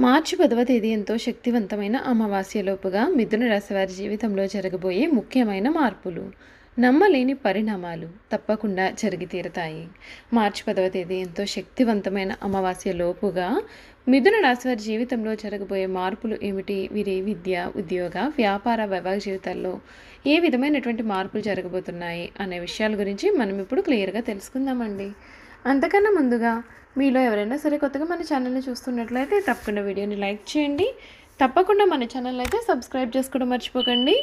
మార్చి పదవ తేదీ ఎంతో శక్తివంతమైన అమావాస్యలోపుగా మిథున రాశివారి జీవితంలో జరగబోయే ముఖ్యమైన మార్పులు. నమ్మలేని పరిణామాలు తప్పకుండా జరిగి తీరతాయి. మార్చి పదవ తేదీ ఎంతో శక్తివంతమైన అమావాస్య లోపుగా మిథున రాశి వారి జీవితంలో జరగబోయే మార్పులు ఏమిటి? వీరి విద్య ఉద్యోగ వ్యాపార వైవాహిక జీవితాల్లో ఏ విధమైనటువంటి మార్పులు జరగబోతున్నాయి? అనే విషయాల గురించి మనం ఇప్పుడు క్లియర్గా తెలుసుకుందామండి. అంతకన్నా ముందుగా మీలో ఎవరైనా సరే కొత్తగా మన ఛానల్ని చూస్తున్నట్లయితే తప్పకుండా వీడియోని లైక్ చేయండి. తప్పకుండా మన ఛానల్ అయితే సబ్స్క్రైబ్ చేసుకోవడం మర్చిపోకండి.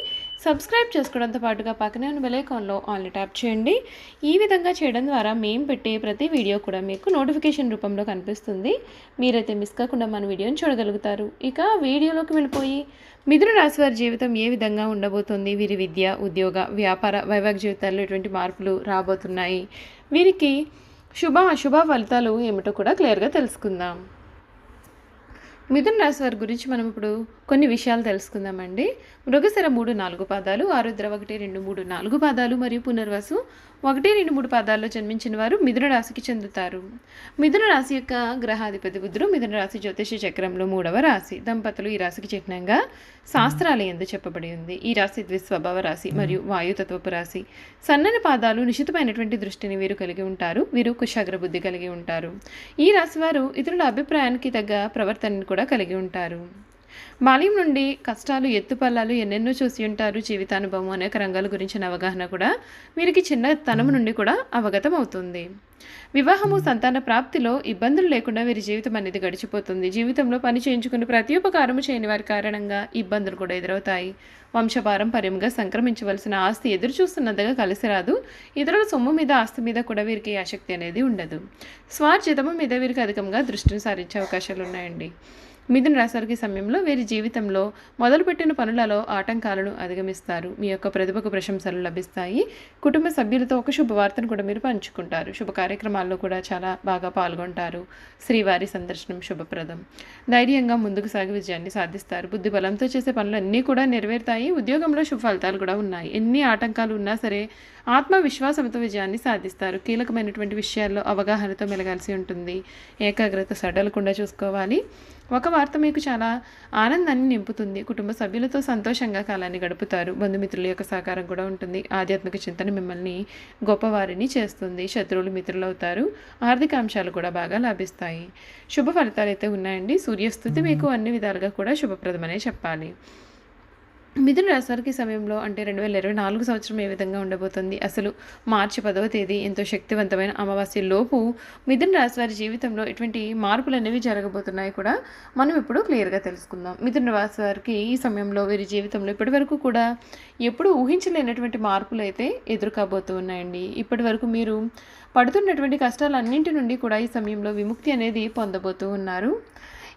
సబ్స్క్రైబ్ చేసుకోవడంతో పాటుగా పక్కనే ఉన్న బెలైకాన్లో ఆన్లీ ట్యాప్ చేయండి. ఈ విధంగా చేయడం ద్వారా మేము పెట్టే ప్రతి వీడియో కూడా మీకు నోటిఫికేషన్ రూపంలో కనిపిస్తుంది. మీరైతే మిస్ కాకుండా మన వీడియోని చూడగలుగుతారు. ఇక వీడియోలోకి వెళ్ళిపోయి మిథున రాశి వారి జీవితం ఏ విధంగా ఉండబోతుంది? వీరి విద్య ఉద్యోగ వ్యాపార వైవాహిక జీవితాల్లో ఎటువంటి మార్పులు రాబోతున్నాయి? వీరికి శుభ అశుభ ఫలితాలు ఏమిటో కూడా క్లియర్గా తెలుసుకుందాం. మిథున రాశి వారి గురించి మనం ఇప్పుడు కొన్ని విషయాలు తెలుసుకుందామండి. మృగశిర మూడు నాలుగు పాదాలు ఆరుద్ర ఒకటి రెండు మూడు నాలుగు పాదాలు మరియు పునర్వసు ఒకటి రెండు మూడు పాదాల్లో జన్మించిన వారు మిథున రాశికి చెందుతారు. మిథున రాశి యొక్క గ్రహాధిపతి బుద్ధుడు మిథున రాశి జ్యోతిష చక్రంలో మూడవ రాశి. దంపతులు ఈ రాశికి చిహ్నంగా శాస్త్రాలు ఎందు చెప్పబడి ఉంది. ఈ రాశి ద్విస్వభావ రాశి మరియు వాయుతత్వపు రాశి. సన్నని పాదాలు నిశితమైనటువంటి దృష్టిని వీరు కలిగి ఉంటారు. వీరు కుశాగ్ర బుద్ధి కలిగి ఉంటారు. ఈ రాశి వారు ఇతరుల అభిప్రాయానికి తగ్గ ప్రవర్తనను కూడా కలిగి ఉంటారు. బాల్యం నుండి కష్టాలు ఎత్తుపల్లాలు ఎన్నెన్నో చూసి ఉంటారు జీవితానుభవం అనేక రంగాల గురించిన అవగాహన కూడా వీరికి చిన్నతనం నుండి కూడా అవగతం అవుతుంది వివాహము సంతాన ప్రాప్తిలో ఇబ్బందులు లేకుండా వీరి జీవితం అనేది గడిచిపోతుంది. జీవితంలో పని చేయించుకుని ప్రతి ఉపకారము చేయని వారి కారణంగా ఇబ్బందులు కూడా ఎదురవుతాయి. వంశపారంపర్యంగా సంక్రమించవలసిన ఆస్తి ఎదురు చూస్తున్నదిగా కలిసి రాదు. ఇతరుల సొమ్ము మీద ఆస్తి మీద కూడా వీరికి ఆసక్తి అనేది ఉండదు. స్వార్జితము మీద వీరికి అధికంగా దృష్టిని సారించే అవకాశాలు ఉన్నాయండి. మిథున రాశి సమయంలో వీరి జీవితంలో మొదలుపెట్టిన పనులలో ఆటంకాలను అధిగమిస్తారు. మీ యొక్క ప్రతిభకు ప్రశంసలు లభిస్తాయి. కుటుంబ సభ్యులతో ఒక శుభవార్తను కూడా మీరు పంచుకుంటారు. శుభ కార్యక్రమాల్లో కూడా చాలా బాగా పాల్గొంటారు. శ్రీవారి సందర్శనం శుభప్రదం. ధైర్యంగా ముందుకు సాగి విజయాన్ని సాధిస్తారు. బుద్ధి బలంతో చేసే పనులు అన్నీ కూడా నెరవేరుతాయి. ఉద్యోగంలో శుభ ఫలితాలు కూడా ఉన్నాయి. ఎన్ని ఆటంకాలు ఉన్నా సరే ఆత్మవిశ్వాసంతో విజయాన్ని సాధిస్తారు. కీలకమైనటువంటి విషయాల్లో అవగాహనతో మెలగాల్సి ఉంటుంది. ఏకాగ్రత సడలకుండా చూసుకోవాలి. ఒక వార్త మీకు చాలా ఆనందాన్ని నింపుతుంది. కుటుంబ సభ్యులతో సంతోషంగా కాలాన్ని గడుపుతారు. బంధుమిత్రుల యొక్క సహకారం కూడా ఉంటుంది. ఆధ్యాత్మిక చింతన మిమ్మల్ని గొప్పవారిని చేస్తుంది. శత్రువులు మిత్రులు అవుతారు ఆర్థిక అంశాలు కూడా బాగా లాభిస్తాయి. శుభ ఫలితాలు అయితే ఉన్నాయండి. సూర్యస్థుతి మీకు అన్ని విధాలుగా కూడా శుభప్రదమనే చెప్పాలి. మిథున రాశివారికి సమయంలో అంటే రెండు వేల ఇరవై నాలుగు సంవత్సరం ఏ విధంగా ఉండబోతుంది? అసలు మార్చి పదవ తేదీ ఎంతో శక్తివంతమైన అమావాస్య లోపు మిథున రాశివారి జీవితంలో ఎటువంటి మార్పులు అనేవి జరగబోతున్నాయి కూడా మనం ఇప్పుడు క్లియర్గా తెలుసుకుందాం. మిథున రాశివారికి ఈ సమయంలో వీరి జీవితంలో ఇప్పటి వరకు కూడా ఎప్పుడు ఊహించలేనటువంటి మార్పులు అయితే ఎదుర్కోబోతూ ఉన్నాయండి ఇప్పటి వరకు మీరు పడుతున్నటువంటి కష్టాలన్నింటి నుండి కూడా ఈ సమయంలో విముక్తి అనేది పొందబోతూ ఉన్నారు.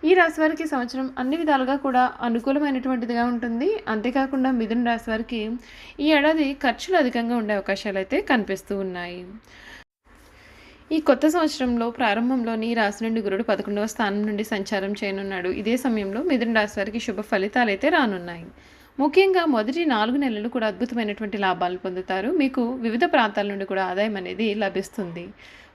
ఈ రాశి వారికి సంవత్సరం అన్ని విధాలుగా కూడా అనుకూలమైనటువంటిదిగా ఉంటుంది. అంతేకాకుండా మిథున రాశి వారికి ఈ ఏడాది ఖర్చులు అధికంగా ఉండే అవకాశాలు అయితే కనిపిస్తూ ఉన్నాయి. ఈ కొత్త సంవత్సరంలో ప్రారంభంలోని రాశి నుండి గురుడు పదకొండవ స్థానం నుండి సంచారం చేయనున్నాడు. ఇదే సమయంలో మిథున రాశి వారికి శుభ ఫలితాలు అయితే రానున్నాయి. ముఖ్యంగా మొదటి నాలుగు నెలలు కూడా అద్భుతమైనటువంటి లాభాలు పొందుతారు. మీకు వివిధ ప్రాంతాల నుండి కూడా ఆదాయం అనేది లభిస్తుంది.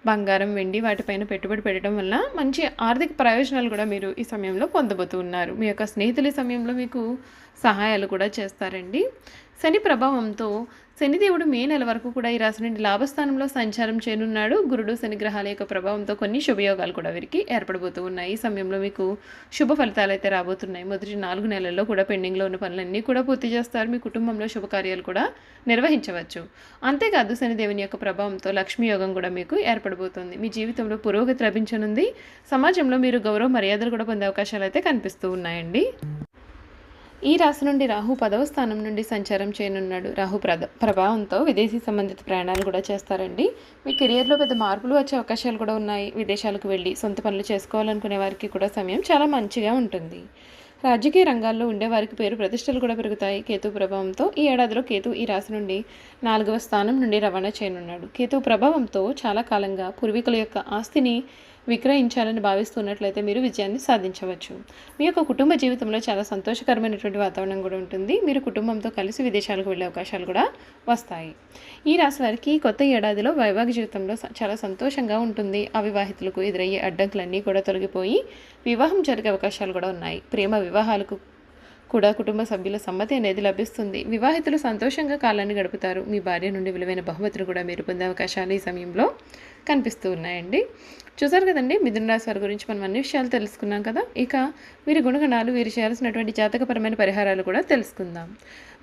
బంగారం వెండి వాటిపైన పెట్టుబడి పెట్టడం వల్ల మంచి ఆర్థిక ప్రయోజనాలు కూడా మీరు ఈ సమయంలో పొందబోతూ ఉన్నారు. మీ యొక్క స్నేహితుల సమయంలో మీకు సహాయాలు కూడా చేస్తారండి. శని ప్రభావంతో శనిదేవుడు మే నెల వరకు కూడా ఈ రాశి నుండి లాభస్థానంలో సంచారం చేయనున్నాడు. గురుడు శని గ్రహాల యొక్క ప్రభావంతో కొన్ని శుభయోగాలు కూడా వీరికి ఏర్పడబోతూ ఉన్నాయి. ఈ సమయంలో మీకు శుభ ఫలితాలు అయితే రాబోతున్నాయి. మొదటి నాలుగు నెలల్లో కూడా పెండింగ్లో ఉన్న పనులన్నీ కూడా పూర్తి చేస్తారు. మీ కుటుంబంలో శుభకార్యాలు కూడా నిర్వహించవచ్చు. అంతేకాదు శనిదేవుని యొక్క ప్రభావంతో లక్ష్మీ యోగం కూడా మీకు ఏర్పడబోతుంది. మీ జీవితంలో పురోగతి లభించనుంది. సమాజంలో మీరు గౌరవ మర్యాదలు కూడా పొందే అవకాశాలు అయితే కనిపిస్తూ ఉన్నాయండి. ఈ రాశి నుండి రాహు పదవ స్థానం నుండి సంచారం చేయనున్నాడు. రాహు ప్రద ప్రభావంతో విదేశీ సంబంధిత ప్రయాణాలు కూడా చేస్తారండి. మీ కెరియర్లో పెద్ద మార్పులు వచ్చే అవకాశాలు కూడా ఉన్నాయి. విదేశాలకు వెళ్ళి సొంత పనులు చేసుకోవాలనుకునే వారికి కూడా సమయం చాలా మంచిగా ఉంటుంది. రాజకీయ రంగాల్లో ఉండే వారికి పేరు ప్రతిష్టలు కూడా పెరుగుతాయి. కేతు ప్రభావంతో ఈ ఏడాదిలో కేతు ఈ రాశి నుండి నాలుగవ స్థానం నుండి రవాణా చేయనున్నాడు. కేతు ప్రభావంతో చాలా కాలంగా పూర్వీకుల యొక్క ఆస్తిని విక్రయించాలని భావిస్తున్నట్లయితే మీరు విజయాన్ని సాధించవచ్చు. మీ యొక్క కుటుంబ జీవితంలో చాలా సంతోషకరమైనటువంటి వాతావరణం కూడా ఉంటుంది. మీరు కుటుంబంతో కలిసి విదేశాలకు వెళ్ళే అవకాశాలు కూడా వస్తాయి. ఈ రాశి వారికి కొత్త ఏడాదిలో వైవాహిక జీవితంలో చాలా సంతోషంగా ఉంటుంది. అవివాహితులకు ఎదురయ్యే అడ్డంకులన్నీ కూడా తొలగిపోయి వివాహం జరిగే అవకాశాలు కూడా ఉన్నాయి. ప్రేమ వివాహాలకు కూడా కుటుంబ సభ్యుల సమ్మతి అనేది లభిస్తుంది. వివాహితులు సంతోషంగా కాలాన్ని గడుపుతారు. మీ భార్య నుండి విలువైన బహుమతులు కూడా మీరు పొందే అవకాశాలు ఈ సమయంలో కనిపిస్తూ ఉన్నాయండి. చూసారు కదండి మిథున రాశి వారి గురించి మనం అన్ని విషయాలు తెలుసుకున్నాం కదా. ఇక వీరి గుణగణాలు వీరు చేయాల్సినటువంటి జాతకపరమైన పరిహారాలు కూడా తెలుసుకుందాం.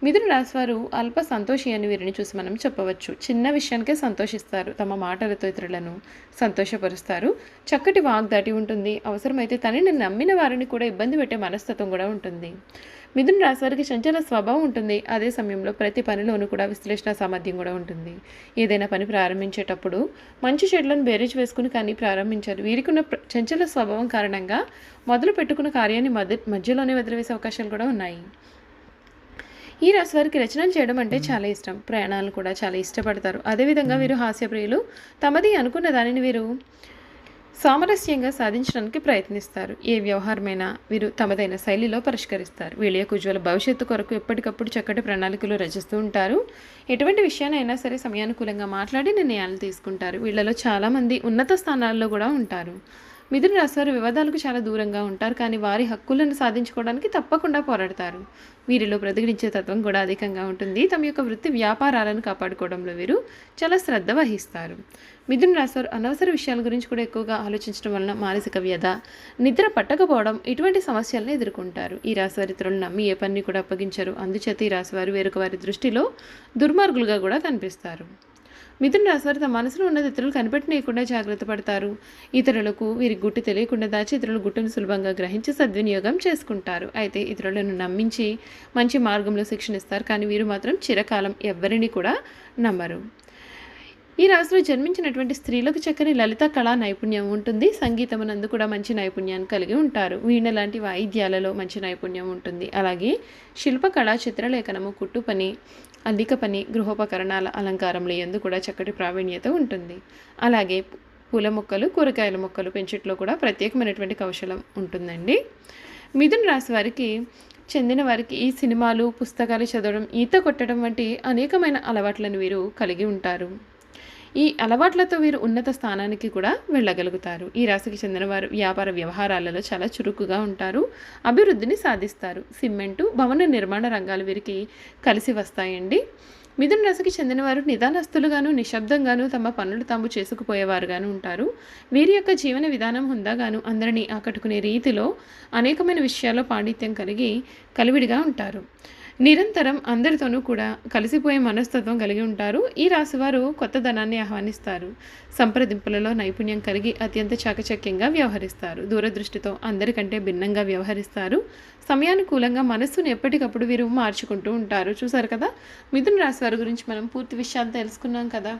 మిథున రాశివారు అల్ప సంతోషి అని వీరిని చూసి మనం చెప్పవచ్చు. చిన్న విషయానికే సంతోషిస్తారు. తమ మాటలతో ఇతరులను సంతోషపరుస్తారు. చక్కటి వాగ్దాటి ఉంటుంది. అవసరమైతే తనని నమ్మిన వారిని కూడా ఇబ్బంది పెట్టే మనస్తత్వం కూడా ఉంటుంది. మిథున రాశి వారికి చంచల స్వభావం ఉంటుంది. అదే సమయంలో ప్రతి పనిలోనూ కూడా విశ్లేషణ సామర్థ్యం కూడా ఉంటుంది. ఏదైనా పని ప్రారంభించేటప్పుడు మంచి చెడులను బేరేజ్ వేసుకుని కానీ ప్రారంభించారు. వీరికి ఉన్న చంచల స్వభావం కారణంగా మొదలు పెట్టుకున్న కార్యాన్ని మధ్య మధ్యలోనే వదిలివేసే అవకాశాలు కూడా ఉన్నాయి. ఈ రాశి వారికి రచనలు చేయడం అంటే చాలా ఇష్టం. ప్రయాణాలు కూడా చాలా ఇష్టపడతారు. అదేవిధంగా వీరు హాస్యప్రియులు. తమది అనుకున్న దానిని వీరు సామరస్యంగా సాధించడానికి ప్రయత్నిస్తారు. ఏ వ్యవహారమైనా వీరు తమదైన శైలిలో పరిష్కరిస్తారు. వీళ్ళ యొక్క ఉజ్వల భవిష్యత్తు కొరకు ఎప్పటికప్పుడు చక్కటి ప్రణాళికలు రచిస్తూ ఉంటారు. ఎటువంటి విషయాన్నైనా సరే సమయానుకూలంగా మాట్లాడి నిర్ణయాలు తీసుకుంటారు. వీళ్ళలో చాలామంది ఉన్నత స్థానాల్లో కూడా ఉంటారు. మిథున రాశివారు వివాదాలకు చాలా దూరంగా ఉంటారు కానీ వారి హక్కులను సాధించుకోవడానికి తప్పకుండా పోరాడతారు. వీరిలో ప్రతిఘటించే తత్వం కూడా అధికంగా ఉంటుంది. తమ యొక్క వృత్తి వ్యాపారాలను కాపాడుకోవడంలో వీరు చాలా శ్రద్ధ వహిస్తారు. మిథున రాశివారు అనవసర విషయాల గురించి కూడా ఎక్కువగా ఆలోచించడం వలన మానసిక వ్యధ నిద్ర పట్టకపోవడం ఇటువంటి సమస్యలను ఎదుర్కొంటారు. ఈ రాశివారి ఇతరులు నమ్మి ఏ పని కూడా అప్పగించరు. అందుచేత ఈ రాశివారు వేరొక వారి దృష్టిలో దుర్మార్గులుగా కూడా కనిపిస్తారు. మిథున రాశివారి తమ మనసులో ఉన్నది ఇతరులు కనిపెట్టనీయకుండా జాగ్రత్త పడతారు. ఇతరులకు వీరి గుట్టు తెలియకుండా దాచి ఇతరులు గుట్టును సులభంగా గ్రహించి సద్వినియోగం చేసుకుంటారు. అయితే ఇతరులను నమ్మించి మంచి మార్గంలో శిక్షణ ఇస్తారు. కానీ వీరు మాత్రం చిరకాలం ఎవ్వరిని కూడా నమ్మరు. ఈ రాశిలో జన్మించినటువంటి స్త్రీలకు చక్కని లలిత కళా నైపుణ్యం ఉంటుంది. సంగీతం నందు కూడా మంచి నైపుణ్యాన్ని కలిగి ఉంటారు. వీణ లాంటి వాయిద్యాలలో మంచి నైపుణ్యం ఉంటుంది. అలాగే శిల్పకళ చిత్రలేఖనము కుట్టు పని అల్లిక పని గృహోపకరణాల అలంకారంలో ఎందు కూడా చక్కటి ప్రావీణ్యత ఉంటుంది. అలాగే పూల మొక్కలు కూరగాయల మొక్కలు పెంచట్లో కూడా ప్రత్యేకమైనటువంటి కౌశలం ఉంటుందండి. మిథున రాశి వారికి చెందిన వారికి ఈ సినిమాలు పుస్తకాలు చదవడం ఈత కొట్టడం వంటి అనేకమైన అలవాట్లను వీరు కలిగి ఉంటారు. ఈ అలవాట్లతో వీరు ఉన్నత స్థానానికి కూడా వెళ్ళగలుగుతారు. ఈ రాశికి చెందిన వారు వ్యాపార వ్యవహారాలలో చాలా చురుకుగా ఉంటారు. అభివృద్ధిని సాధిస్తారు. సిమెంటు భవన నిర్మాణ రంగాలు వీరికి కలిసి వస్తాయండి. మిథున రాశికి చెందినవారు నిదానస్తులుగాను నిశ్శబ్దంగాను తమ పనులు తాము చేసుకుపోయేవారుగాను ఉంటారు. వీరి యొక్క జీవన విధానం హుందాగాను అందరినీ ఆకట్టుకునే రీతిలో అనేకమైన విషయాల్లో పాండిత్యం కలిగి కలివిడిగా ఉంటారు. నిరంతరం అందరితోనూ కూడా కలిసిపోయే మనస్తత్వం కలిగి ఉంటారు. ఈ రాశివారు కొత్త ధనాన్ని ఆహ్వానిస్తారు. సంప్రదింపులలో నైపుణ్యం కలిగి అత్యంత చాకచక్యంగా వ్యవహరిస్తారు. దూరదృష్టితో అందరికంటే భిన్నంగా వ్యవహరిస్తారు. సమయానుకూలంగా మనస్సును ఎప్పటికప్పుడు వీరు మార్చుకుంటూ ఉంటారు. చూసారు కదా? మిథున రాశి వారి గురించి మనం పూర్తి విషయాలు తెలుసుకున్నాం కదా?